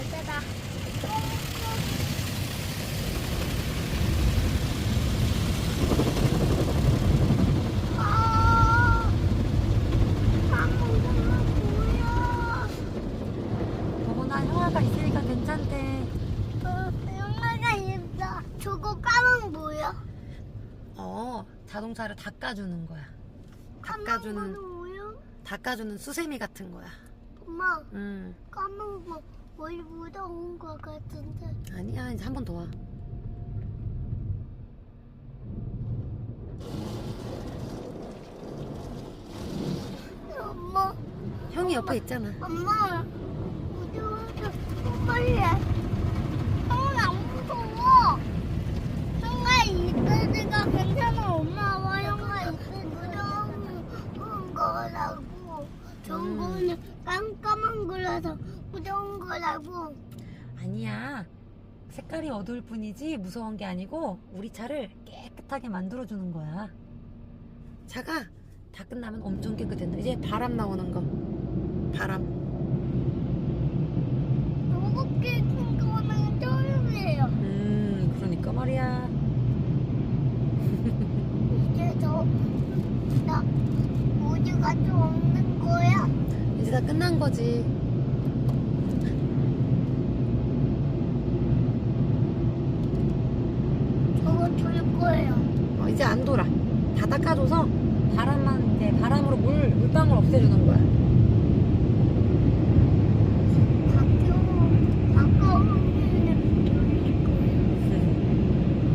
열쇠다. 아, 아무거나 뭐야? 더구나 형아가 있으니까 괜찮대. 어, 영화가 있어. 저거 까만 뭐야? 어, 자동차를 닦아주는 거야. 닦아주는, 거는 뭐야? 닦아주는 수세미 같은 거야. 엄마, 음, 까만 거 머리 묻어온 거 같은데. 아니야, 이제 한 번 더 와. 엄마, 형이 옆에 있잖아. 엄마, 무서워서 빨리 해. 형은 안 무서워. 형아 있으니까 괜찮아. 엄마와 형아 있으니까 무서운 거라고. 거는 깜깜한 거라서 무서운 거라고. 아니야. 색깔이 어두울 뿐이지 무서운 게 아니고 우리 차를 깨끗하게 만들어주는 거야. 차가 다 끝나면 엄청 깨끗해진다. 이제 바람 나오는 거. 바람. 요렇게 큰 거는 처음이에요. 음, 그러니까 말이야. 이제 저나 우주가 좀 없는 거야. 이제 다 끝난 거지. 저거 돌 거예요. 어, 이제 안 돌아. 다 닦아줘서 바람만 이제 바람으로 물 물방울 없애주는 거야.